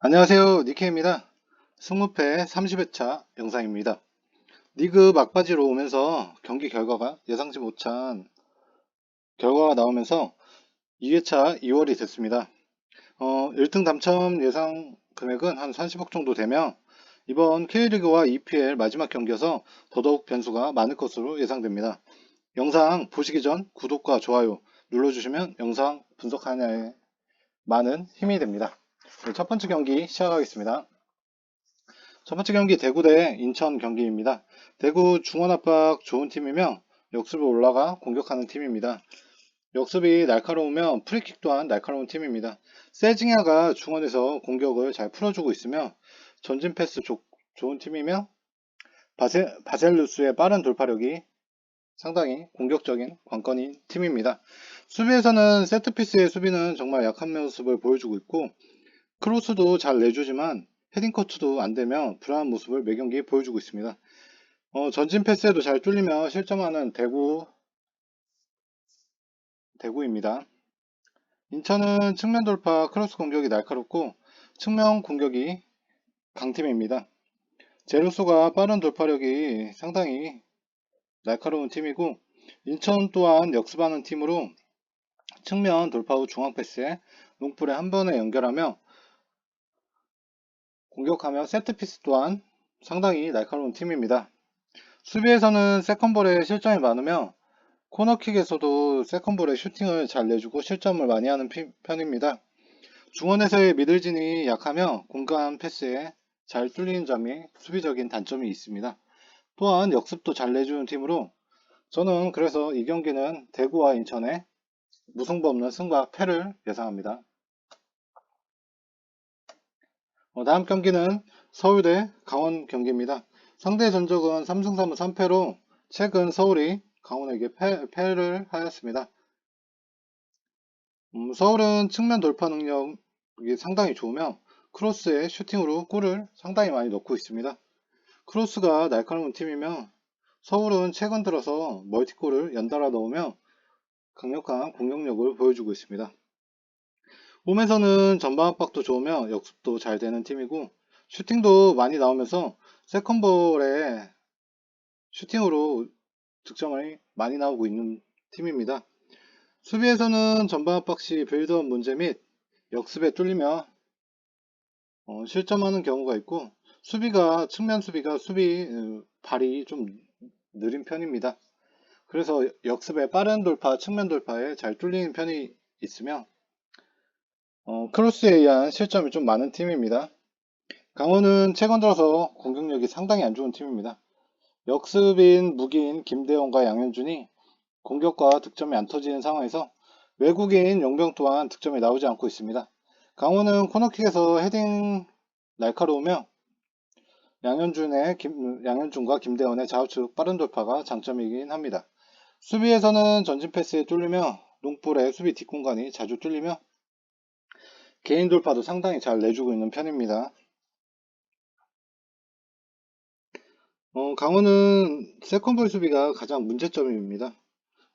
안녕하세요. 니케입니다. 20회 30회차 영상입니다. 리그 막바지로 오면서 경기 결과가 예상치 못한 결과가 나오면서 2회차 2월이 됐습니다. 어, 1등 당첨 예상 금액은 한 30억 정도 되며 이번 K리그와 EPL 마지막 경기여서 더더욱 변수가 많을 것으로 예상됩니다. 영상 보시기 전 구독과 좋아요 눌러주시면 영상 분석하느냐에 많은 힘이 됩니다. 네, 첫 번째 경기 시작하겠습니다. 첫 번째 경기 대구 대 인천 경기입니다. 대구 중원 압박 좋은 팀이며 역습을 올라가 공격하는 팀입니다. 역습이 날카로우며 프리킥 또한 날카로운 팀입니다. 세징야가 중원에서 공격을 잘 풀어주고 있으며 전진 패스 조, 좋은 팀이며 바세, 바셀루스의 빠른 돌파력이 상당히 공격적인 관건인 팀입니다. 수비에서는 세트피스의 수비는 정말 약한 모습을 보여주고 있고 크로스도 잘 내주지만 헤딩 커트도 안되며 불안한 모습을 매경기에 보여주고 있습니다. 어, 전진 패스에도 잘 뚫리며 실점하는 대구 대구입니다. 인천은 측면 돌파 크로스 공격이 날카롭고 측면 공격이 강팀입니다. 제루소가 빠른 돌파력이 상당히 날카로운 팀이고 인천 또한 역습하는 팀으로 측면 돌파 후 중앙 패스에 농풀에 한 번에 연결하며 공격하며 세트피스 또한 상당히 날카로운 팀입니다. 수비에서는 세컨볼에 실점이 많으며 코너킥에서도 세컨볼에 슈팅을 잘 내주고 실점을 많이 하는 편입니다. 중원에서의 미들진이 약하며 공간 패스에 잘 뚫리는 점이 수비적인 단점이 있습니다. 또한 역습도 잘 내주는 팀으로 저는 그래서 이 경기는 대구와 인천의 무승부 없는 승과 패를 예상합니다. 어, 다음 경기는 서울대 강원 경기입니다. 상대 전적은 3승 3무 3패로 최근 서울이 강원에게 패, 를 하였습니다. 음, 서울은 측면 돌파 능력이 상당히 좋으며 크로스에 슈팅으로 골을 상당히 많이 넣고 있습니다. 크로스가 날카로운 팀이며 서울은 최근 들어서 멀티골을 연달아 넣으며 강력한 공격력을 보여주고 있습니다. 홈에서는 전방 압박도 좋으며 역습도 잘 되는 팀이고 슈팅도 많이 나오면서 세컨볼에 슈팅으로 득점이 많이 나오고 있는 팀입니다. 수비에서는 전방 압박 시 빌드업 문제 및 역습에 뚫리며 어, 실점하는 경우가 있고 수비가 측면 수비가 수비 어, 발이 좀 느린 편입니다. 그래서 역습에 빠른 돌파, 측면 돌파에 잘 뚫리는 편이 있으며 어, 크로스에 의한 실점이 좀 많은 팀입니다. 강원은 최근 들어서 공격력이 상당히 안 좋은 팀입니다. 역습인 무기인 김대원과 양현준이 공격과 득점이 안 터지는 상황에서 외국인 용병 또한 득점이 나오지 않고 있습니다. 강원은 코너킥에서 헤딩 날카로우며 양현준의 김, 양현준과 김대원의 좌우측 빠른 돌파가 장점이긴 합니다. 수비에서는 전진 패스에 뚫리며 농볼의 수비 뒷공간이 자주 뚫리며 개인 돌파도 상당히 잘 내주고 있는 편입니다. 어, 강원은 세컨볼 수비가 가장 문제점입니다.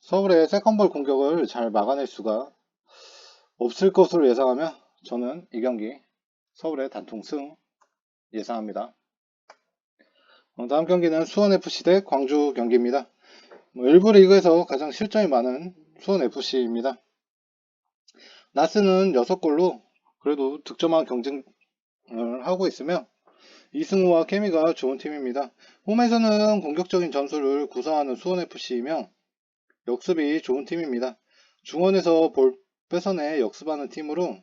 서울의 세컨볼 공격을 잘 막아낼 수가 없을 것으로 예상하며 저는 이 경기 서울의 단통승 예상합니다. 어, 다음 경기는 수원FC 대 광주 경기입니다. 뭐 일부 리그에서 가장 실점이 많은 수원FC입니다. 나스는 6골로 그래도 득점왕 경쟁을 하고 있으며 이승우와 케미가 좋은 팀입니다. 홈에서는 공격적인 전술을 구사하는 수원FC이며 역습이 좋은 팀입니다. 중원에서 볼 뺏어내 역습하는 팀으로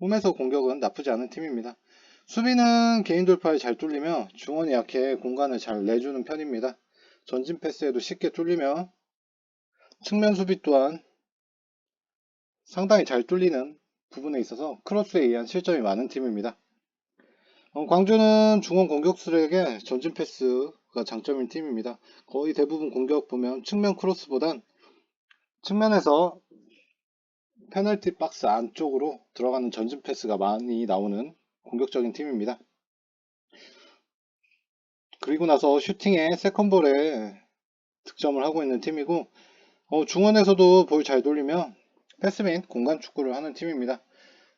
홈에서 공격은 나쁘지 않은 팀입니다. 수비는 개인 돌파에 잘 뚫리며 중원이 약해 공간을 잘 내주는 편입니다. 전진 패스에도 쉽게 뚫리며 측면 수비 또한 상당히 잘 뚫리는 부분에 있어서 크로스에 의한 실점이 많은 팀입니다. 어, 광주는 중원 공격수에게 전진 패스가 장점인 팀입니다. 거의 대부분 공격 보면 측면 크로스보단 측면에서 페널티 박스 안쪽으로 들어가는 전진 패스가 많이 나오는 공격적인 팀입니다. 그리고 나서 슈팅에 세컨볼에 득점을 하고 있는 팀이고 어, 중원에서도 볼 잘 돌리며 패스 및 공간 축구를 하는 팀입니다.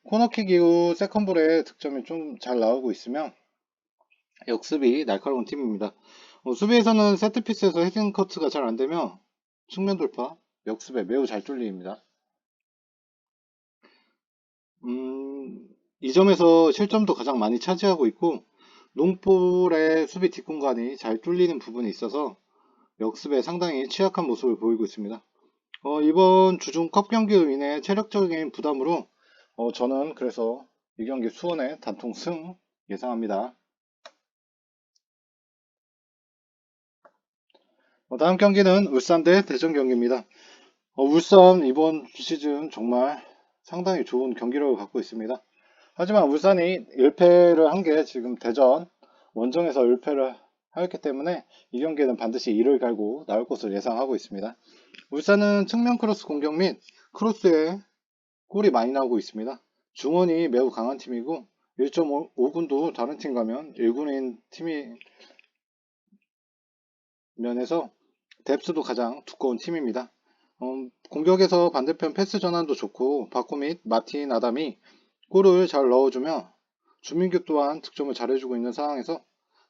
코너킥 이후 세컨볼의 득점이 좀 잘 나오고 있으며 역습이 날카로운 팀입니다. 어, 수비에서는 세트피스에서 헤딩 커트가 잘 안되며 측면 돌파, 역습에 매우 잘 뚫립니다. 음, 이 점에서 실점도 가장 많이 차지하고 있고 농볼의 수비 뒷공간이 잘 뚫리는 부분이 있어서 역습에 상당히 취약한 모습을 보이고 있습니다. 어, 이번 주중 컵 경기로 인해 체력적인 부담으로 어, 저는 그래서 이 경기 수원의 단통 승 예상합니다. 어, 다음 경기는 울산 대 대전 경기입니다. 어, 울산 이번 시즌 정말 상당히 좋은 경기력을 갖고 있습니다. 하지만 울산이 1패를 한 게 지금 대전 원정에서 1패를 하였기 때문에 이 경기는 반드시 이를 갈고 나올 것을 예상하고 있습니다. 울산은 측면 크로스 공격 및 크로스에 골이 많이 나오고 있습니다. 중원이 매우 강한 팀이고 1.5군도 다른 팀 가면 1군인 팀이 면에서 뎁스도 가장 두꺼운 팀입니다. 어, 공격에서 반대편 패스 전환도 좋고 바코 및 마틴 아담이 골을 잘 넣어주며 주민규 또한 득점을 잘해주고 있는 상황에서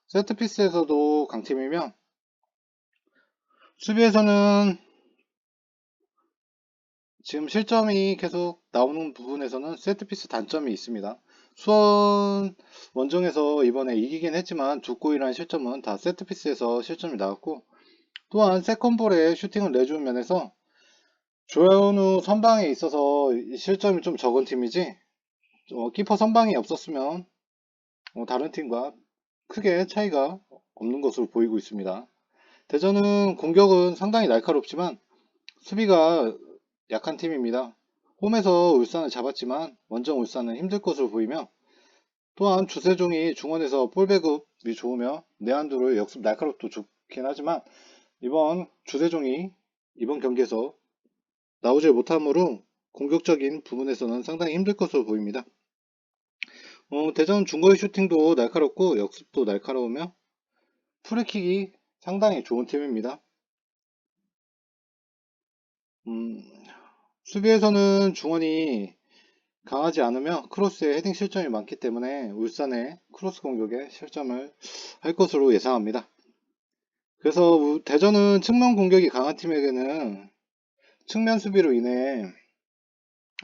세트피스에서도 강팀이며 수비에서는 지금 실점이 계속 나오는 부분에서는 세트피스 단점이 있습니다. 수원 원정에서 이번에 이기긴 했지만 두 골이라는 실점은 다 세트피스에서 실점이 나왔고 또한 세컨볼에 슈팅을 내주는 면에서 조현우 선방에 있어서 실점이 좀 적은 팀이지 어, 키퍼 선방이 없었으면 어, 다른 팀과 크게 차이가 없는 것으로 보이고 있습니다. 대전은 공격은 상당히 날카롭지만 수비가 약한 팀입니다. 홈에서 울산을 잡았지만 원정 울산은 힘들 것으로 보이며 또한 주세종이 중원에서 볼배급이 좋으며 내한두를 역습 날카롭도 좋긴 하지만 이번 주세종이 이번 경기에서 나오질 못하므로 공격적인 부분에서는 상당히 힘들 것으로 보입니다. 어, 대전 중거리 슈팅도 날카롭고 역습도 날카로우며 프리킥이 상당히 좋은 팀입니다. 음, 수비에서는 중원이 강하지 않으며 크로스에 헤딩 실점이 많기 때문에 울산의 크로스 공격에 실점을 할 것으로 예상합니다. 그래서 대전은 측면 공격이 강한 팀에게는 측면 수비로 인해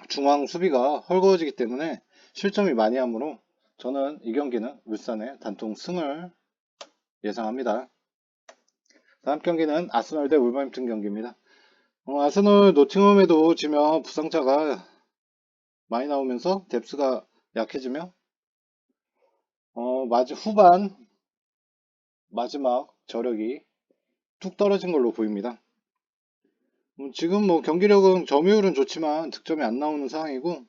중앙 수비가 헐거워지기 때문에 실점이 많이 하므로 저는 이 경기는 울산의 단통 승을 예상합니다. 다음 경기는 아스널 대 울버햄튼 경기입니다. 어, 아스널 노팅엄에도 지며 부상자가 많이 나오면서 뎁스가 약해지며 어, 마지 후반 마지막 저력이 뚝 떨어진 걸로 보입니다. 음, 지금 뭐 경기력은 점유율은 좋지만 득점이 안 나오는 상황이고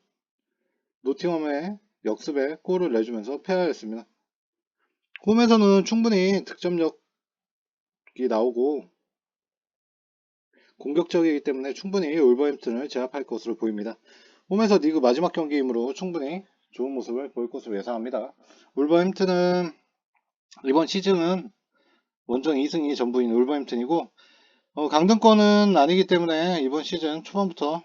노팅엄의 역습에 골을 내주면서 패하였습니다. 홈에서는 충분히 득점력이 나오고 공격적이기 때문에 충분히 올버햄튼을 제압할 것으로 보입니다. 홈에서 리그 마지막 경기이므로 충분히 좋은 모습을 보일 것으로 예상합니다. 울버햄튼은 이번 시즌은 원정 2승이 전부인 울버햄튼이고 어, 강등권은 아니기 때문에 이번 시즌 초반부터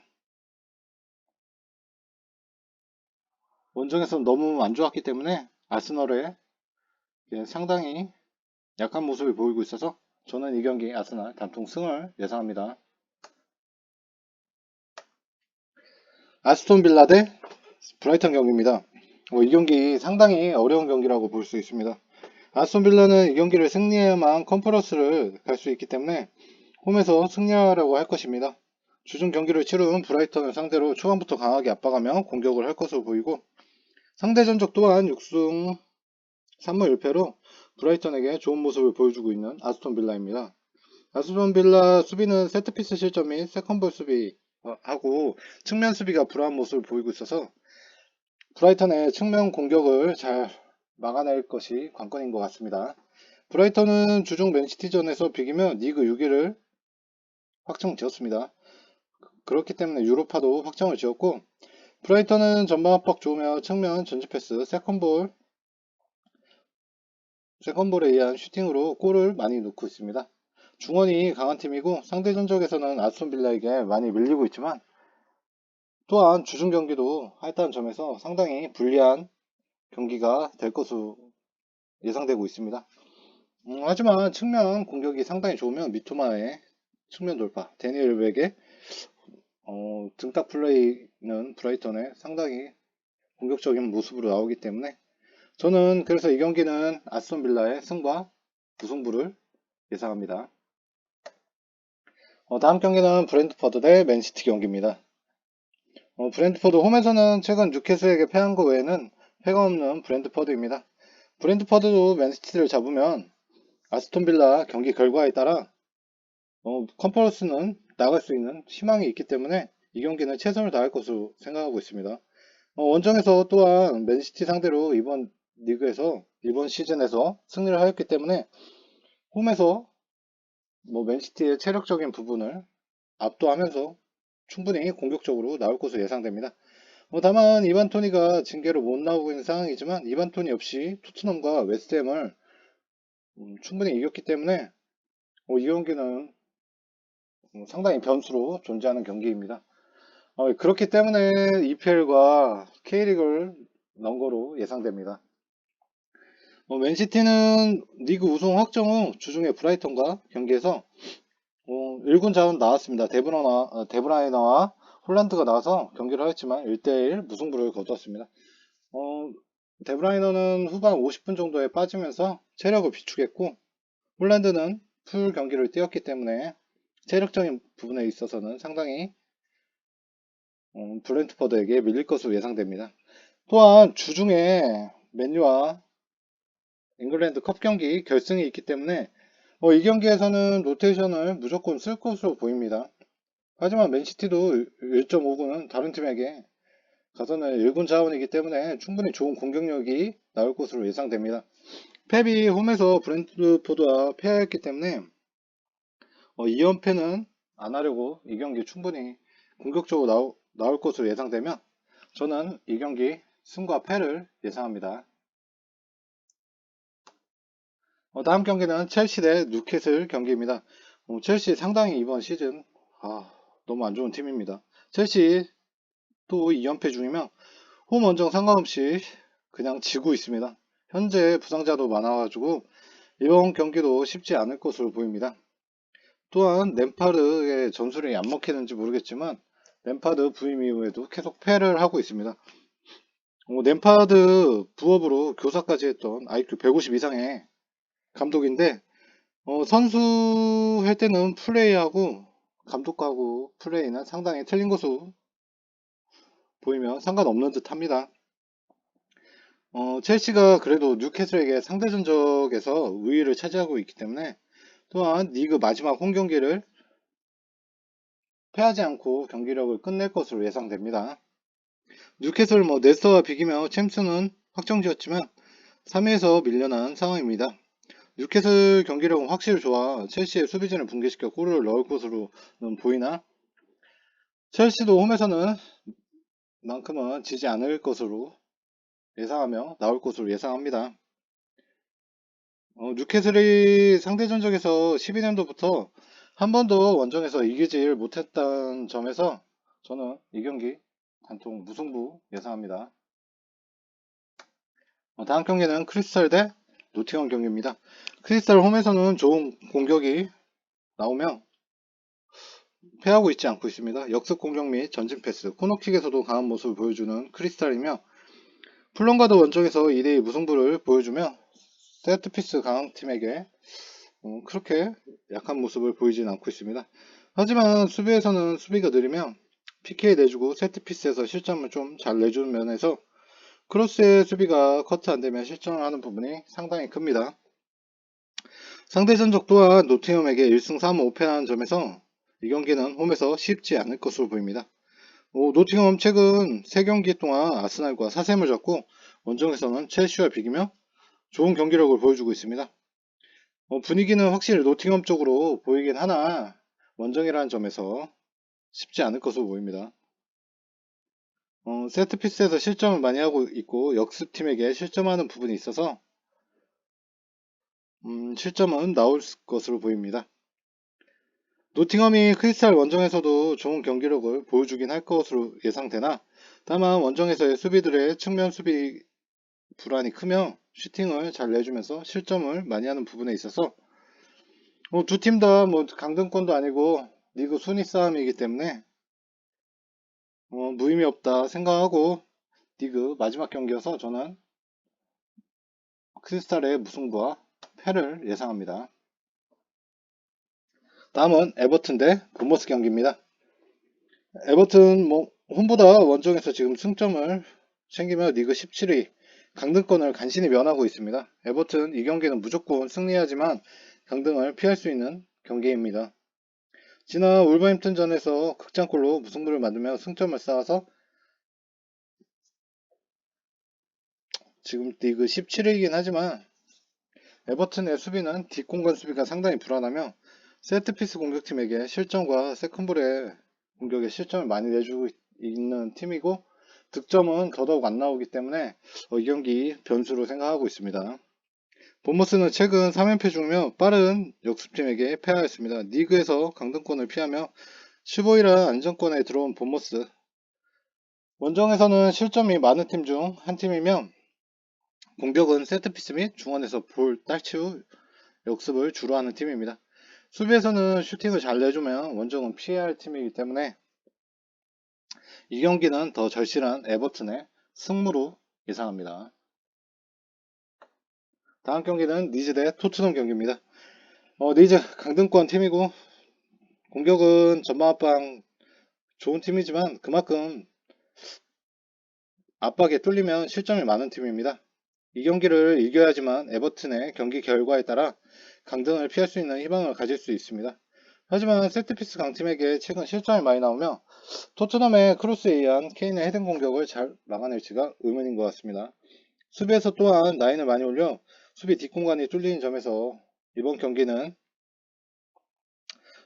원정에서 너무 안 좋았기 때문에 아스널에 상당히 약한 모습을 보이고 있어서 저는 이 경기 아스널 단통 승을 예상합니다. 아스톤 빌라 대 브라이턴 경기입니다. 어, 이 경기 상당히 어려운 경기라고 볼 수 있습니다. 아스톤 빌라는 이 경기를 승리해야만 컨퍼런스를 갈 수 있기 때문에 홈에서 승리하라고 할 것입니다. 주중 경기를 치른 브라이턴을 상대로 초반부터 강하게 압박하며 공격을 할 것으로 보이고 상대 전적 또한 6승 3무 1패로 브라이턴에게 좋은 모습을 보여주고 있는 아스톤 빌라입니다. 아스톤 빌라 수비는 세트피스 실점 및 세컨볼 수비 하고 측면 수비가 불안한 모습을 보이고 있어서 브라이턴의 측면 공격을 잘 막아낼 것이 관건인 것 같습니다. 브라이턴은 주중 맨시티전에서 비기며 리그 6위를 확정 지었습니다. 그렇기 때문에 유로파도 확정을 지었고 브라이턴은 전방 압박 좋으며 측면 전지 패스, 세컨볼 세컨볼에 의한 슈팅으로 골을 많이 넣고 있습니다. 중원이 강한 팀이고 상대 전적에서는 아스톤 빌라에게 많이 밀리고 있지만 또한 주중 경기도 하였다는 점에서 상당히 불리한 경기가 될 것으로 예상되고 있습니다. 음, 하지만 측면 공격이 상당히 좋으면 미토마의 측면 돌파, 데니엘 웹의 어, 등딱 플레이는 브라이턴의 상당히 공격적인 모습으로 나오기 때문에 저는 그래서 이 경기는 아스톤 빌라의 승과 무승부를 예상합니다. 어, 다음 경기는 브랜드퍼드 대 맨시티 경기입니다. 어, 브랜드퍼드 홈에서는 최근 뉴캐슬에게 패한 것 외에는 패가 없는 브랜드퍼드입니다. 브랜드퍼드도 맨시티를 잡으면 아스톤 빌라 경기 결과에 따라 어, 컨퍼런스는 나갈 수 있는 희망이 있기 때문에 이 경기는 최선을 다할 것으로 생각하고 있습니다. 어, 원정에서 또한 맨시티 상대로 이번 리그에서 이번 시즌에서 승리를 하였기 때문에 홈에서 뭐 맨시티의 체력적인 부분을 압도하면서 충분히 공격적으로 나올 것으로 예상됩니다. 뭐 다만 이반 토니가 징계로 못 나오고 있는 상황이지만 이반 토니 없이 토트넘과 웨스트햄을 음, 충분히 이겼기 때문에 어, 이 경기는 음, 상당히 변수로 존재하는 경기입니다. 어, 그렇기 때문에 EPL과 K리그를 넣은 거로 예상됩니다. 어, 맨시티는 리그 우승 확정 후 주중에 브라이턴과 경기에서 어, 1군 자원 나왔습니다. 데브라나, 어, 데브라이너와 홀란드가 나와서 경기를 하였지만 1대1 무승부를 거두었습니다. 어, 데브라이너는 후반 50분 정도에 빠지면서 체력을 비축했고 홀란드는 풀 경기를 뛰었기 때문에 체력적인 부분에 있어서는 상당히 음, 브렌트퍼드에게 밀릴 것으로 예상됩니다. 또한 주중에 맨유와 잉글랜드 컵 경기 결승이 있기 때문에 어, 이 경기에서는 로테이션을 무조건 쓸 것으로 보입니다. 하지만 맨시티도 1.5군은 다른 팀에게 가서는 1군 자원이기 때문에 충분히 좋은 공격력이 나올 것으로 예상됩니다. 펩이 홈에서 브랜드포드와 패했기 때문에 어, 2연패는 안 하려고 이 경기 충분히 공격적으로 나오, 나올 것으로 예상되면 저는 이 경기 승과 패를 예상합니다. 어, 다음 경기는 첼시 대 뉴캐슬 경기입니다. 어, 첼시 상당히 이번 시즌 아, 너무 안 좋은 팀입니다. 첼시 또 2연패 중이면 홈 원정 상관없이 그냥 지고 있습니다. 현재 부상자도 많아가지고 이번 경기도 쉽지 않을 것으로 보입니다. 또한 램파르의 전술이 안 먹히는지 모르겠지만 램파드 부임 이후에도 계속 패를 하고 있습니다. 어, 램파드 부업으로 교사까지 했던 IQ 150 이상의 감독인데 어, 선수 할 때는 플레이하고 감독하고 플레이는 상당히 틀린 것으로 보이면 상관없는 듯 합니다. 어, 첼시가 그래도 뉴캐슬에게 상대 전적에서 우위를 차지하고 있기 때문에 또한 리그 마지막 홈 경기를 패하지 않고 경기력을 끝낼 것으로 예상됩니다. 뉴캐슬 뭐 네스터와 비기며 챔스는 확정지었지만 3위에서 밀려난 상황입니다. 뉴캐슬 경기력은 확실히 좋아 첼시의 수비진을 붕괴시켜 골을 넣을 것으로는 보이나 첼시도 홈에서는 만큼은 지지 않을 것으로 예상하며 나올 것으로 예상합니다. 어, 뉴캐슬이 상대 전적에서 12년도부터 한 번도 원정에서 이기질 못했다는 점에서 저는 이 경기 단통 무승부 예상합니다. 어, 다음 경기는 크리스탈 대 노팅엄 경기입니다. 크리스탈 홈에서는 좋은 공격이 나오며 패하고 있지 않고 있습니다. 역습 공격 및 전진 패스, 코너킥에서도 강한 모습을 보여주는 크리스탈이며 플런가드 원정에서 2대2 무승부를 보여주며 세트피스 강한 팀에게 음, 그렇게 약한 모습을 보이진 않고 있습니다. 하지만 수비에서는 수비가 느리며 PK 내주고 세트피스에서 실점을 좀 잘 내주는 면에서 크로스의 수비가 커트 안되면 실점을 하는 부분이 상당히 큽니다. 상대 전적 또한 노팅엄에게 1승 3 5패라는 점에서 이 경기는 홈에서 쉽지 않을 것으로 보입니다. 오, 노팅엄 최근 3경기 동안 아스날과 사셈을 잡고 원정에서는 첼시와 비기며 좋은 경기력을 보여주고 있습니다. 어, 분위기는 확실히 노팅엄 쪽으로 보이긴 하나 원정이라는 점에서 쉽지 않을 것으로 보입니다. 어, 세트피스에서 실점을 많이 하고 있고 역습팀에게 실점하는 부분이 있어서 음, 실점은 나올 것으로 보입니다. 노팅엄이 크리스탈 원정에서도 좋은 경기력을 보여주긴 할 것으로 예상되나 다만 원정에서의 수비들의 측면 수비 불안이 크며 슈팅을 잘 내주면서 실점을 많이 하는 부분에 있어서 뭐 두 팀 다 뭐 강등권도 아니고 리그 순위 싸움이기 때문에 어, 무의미 없다 생각하고 리그 마지막 경기여서 저는 크리스탈의 무승부와 패를 예상합니다. 다음은 에버튼 대 본머스 경기입니다. 에버튼 뭐 홈보다 원정에서 지금 승점을 챙기며 리그 17위 강등권을 간신히 면하고 있습니다. 에버튼 이 경기는 무조건 승리하지만 강등을 피할 수 있는 경기입니다. 지난 울버햄튼전에서 극장골로 무승부를 만들며 승점을 쌓아서 지금 리그 17위이긴 하지만 에버튼의 수비는 뒷공간 수비가 상당히 불안하며 세트피스 공격팀에게 실점과 세컨볼의 공격에 실점을 많이 내주고 있는 팀이고 득점은 더더욱 안 나오기 때문에 어, 이 경기 변수로 생각하고 있습니다. 본머스는 최근 3연패 중이며 빠른 역습팀에게 패하였습니다. 리그에서 강등권을 피하며 15위라 안정권에 들어온 본머스 원정에서는 실점이 많은 팀 중 한 팀이며 공격은 세트피스 및 중원에서 볼 딸치 후 역습을 주로 하는 팀입니다. 수비에서는 슈팅을 잘 내주면 원정은 피해야 할 팀이기 때문에 이 경기는 더 절실한 에버튼의 승무로 예상합니다. 다음 경기는 니즈 대 토트넘 경기입니다. 어, 니즈 강등권 팀이고 공격은 전방 압박 좋은 팀이지만 그만큼 압박에 뚫리면 실점이 많은 팀입니다. 이 경기를 이겨야지만 에버튼의 경기 결과에 따라 강등을 피할 수 있는 희망을 가질 수 있습니다. 하지만 세트피스 강팀에게 최근 실점이 많이 나오며 토트넘의 크로스에 의한 케인의 헤딩 공격을 잘 막아낼지가 의문인 것 같습니다. 수비에서 또한 라인을 많이 올려 수비 뒷공간이 뚫리는 점에서 이번 경기는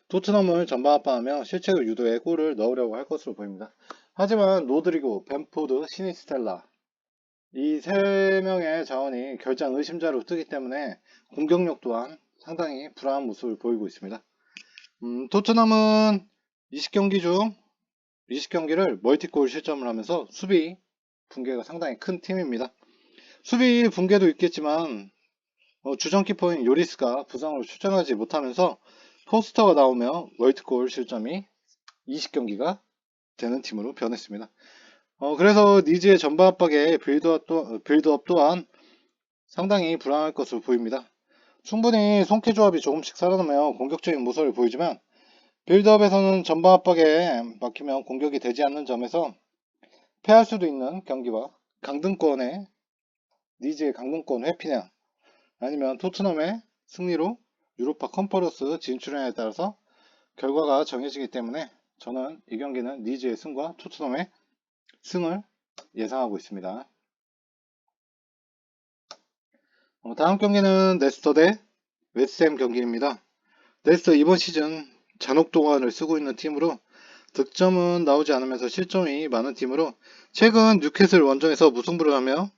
토트넘을 전방 압박하며 실책을 유도해 골을 넣으려고 할 것으로 보입니다. 하지만 로드리고, 벤포드, 시니스텔라 이 세 명의 자원이 결장 의심자로 뜨기 때문에 공격력 또한 상당히 불안한 모습을 보이고 있습니다. 음, 토트넘은 20경기 중 20경기를 멀티골 실점을 하면서 수비 붕괴가 상당히 큰 팀입니다. 수비 붕괴도 있겠지만 어, 주전 키퍼인 요리스가 부상으로 출전하지 못하면서 포스터가 나오며 월드골 실점이 20경기가 되는 팀으로 변했습니다. 어, 그래서 니즈의 전방 압박에 빌드업, 또, 빌드업 또한 상당히 불안할 것으로 보입니다. 충분히 송케 조합이 조금씩 살아나며 공격적인 모습을 보이지만 빌드업에서는 전방 압박에 막히면 공격이 되지 않는 점에서 패할 수도 있는 경기와 강등권의 니즈의 강등권 회피냐 아니면 토트넘의 승리로 유로파 컨퍼런스 진출에 따라서 결과가 정해지기 때문에 저는 이 경기는 니즈의 승과 토트넘의 승을 예상하고 있습니다. 어, 다음 경기는 네스터 대 웨스햄 경기입니다. 네스터 이번 시즌 잔혹 동안을 쓰고 있는 팀으로 득점은 나오지 않으면서 실점이 많은 팀으로 최근 뉴캐슬 원정에서 무승부를 하며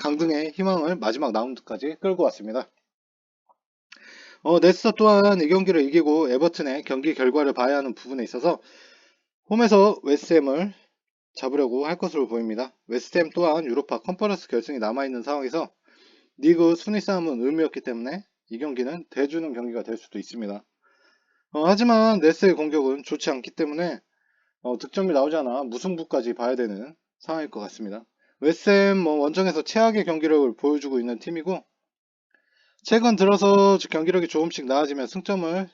강등의 희망을 마지막 라운드까지 끌고 왔습니다. 어, 네스터 또한 이 경기를 이기고 에버튼의 경기 결과를 봐야 하는 부분에 있어서 홈에서 웨스햄을 잡으려고 할 것으로 보입니다. 웨스햄 또한 유로파 컨퍼런스 결승이 남아있는 상황에서 리그 순위 싸움은 의미였기 때문에 이 경기는 대주는 경기가 될 수도 있습니다. 어, 하지만 네스의 공격은 좋지 않기 때문에 어, 득점이 나오지 않아 무승부까지 봐야 되는 상황일 것 같습니다. 웨스햄 뭐 원정에서 최악의 경기력을 보여주고 있는 팀이고 최근 들어서 경기력이 조금씩 나아지면 승점을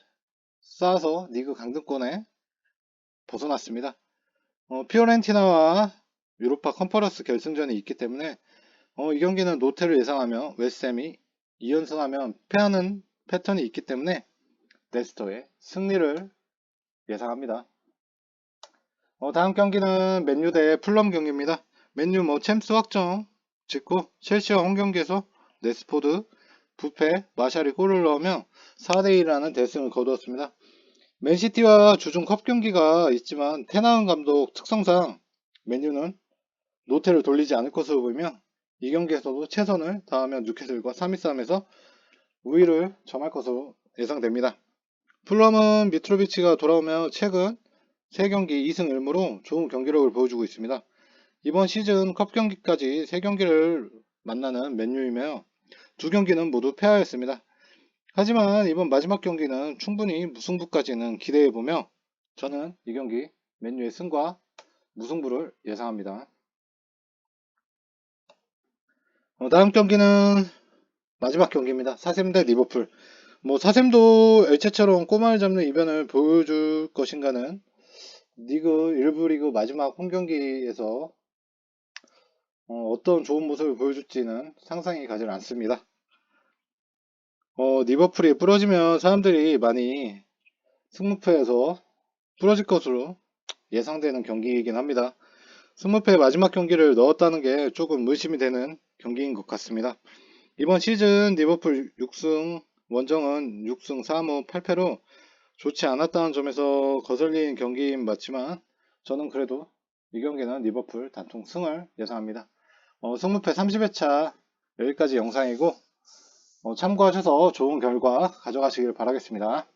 쌓아서 리그 강등권에 벗어났습니다. 어, 피오렌티나와 유로파 컨퍼런스 결승전이 있기 때문에 어, 이 경기는 노태를 예상하며 웨스햄이 2연승하면 패하는 패턴이 있기 때문에 레스터의 승리를 예상합니다. 어, 다음 경기는 맨유 대 풀럼 경기입니다. 맨유 뭐 챔스 확정 짓고 첼시와 홈 경기에서 네스포드 부패 마샬이 골을 넣으며 4대2라는 대승을 거두었습니다. 맨시티와 주중 컵 경기가 있지만 테나운 감독 특성상 맨유는 노태를 돌리지 않을 것으로 보이며 이 경기에서도 최선을 다하며 뉴캐슬과 3위 싸움에서 우위를 점할 것으로 예상됩니다. 풀럼은 미트로비치가 돌아오며 최근 3경기 2승 1무로 좋은 경기력을 보여주고 있습니다. 이번 시즌 컵 경기까지 3경기를 만나는 맨유이며 두 경기는 모두 패하였습니다. 하지만 이번 마지막 경기는 충분히 무승부까지는 기대해보며 저는 이 경기 맨유의 승과 무승부를 예상합니다. 어, 다음 경기는 마지막 경기입니다. 사셈 대 리버풀. 뭐 사셈도 엘체처럼 꼬마를 잡는 이변을 보여줄 것인가는 리그 일부 리그 마지막 홈 경기에서 어, 떤 좋은 모습을 보여줄지는 상상이 가지 않습니다. 어, 리버풀이 부러지면 사람들이 많이 승무패에서 부러질 것으로 예상되는 경기이긴 합니다. 승무패 마지막 경기를 넣었다는 게 조금 의심이 되는 경기인 것 같습니다. 이번 시즌 리버풀 6승 원정은 6승 3무 8패로 좋지 않았다는 점에서 거슬린 경기인 맞지만 저는 그래도 이 경기는 리버풀 단통 승을 예상합니다. 어, 승무패 30회차 여기까지 영상이고 어, 참고하셔서 좋은 결과 가져가시길 바라겠습니다.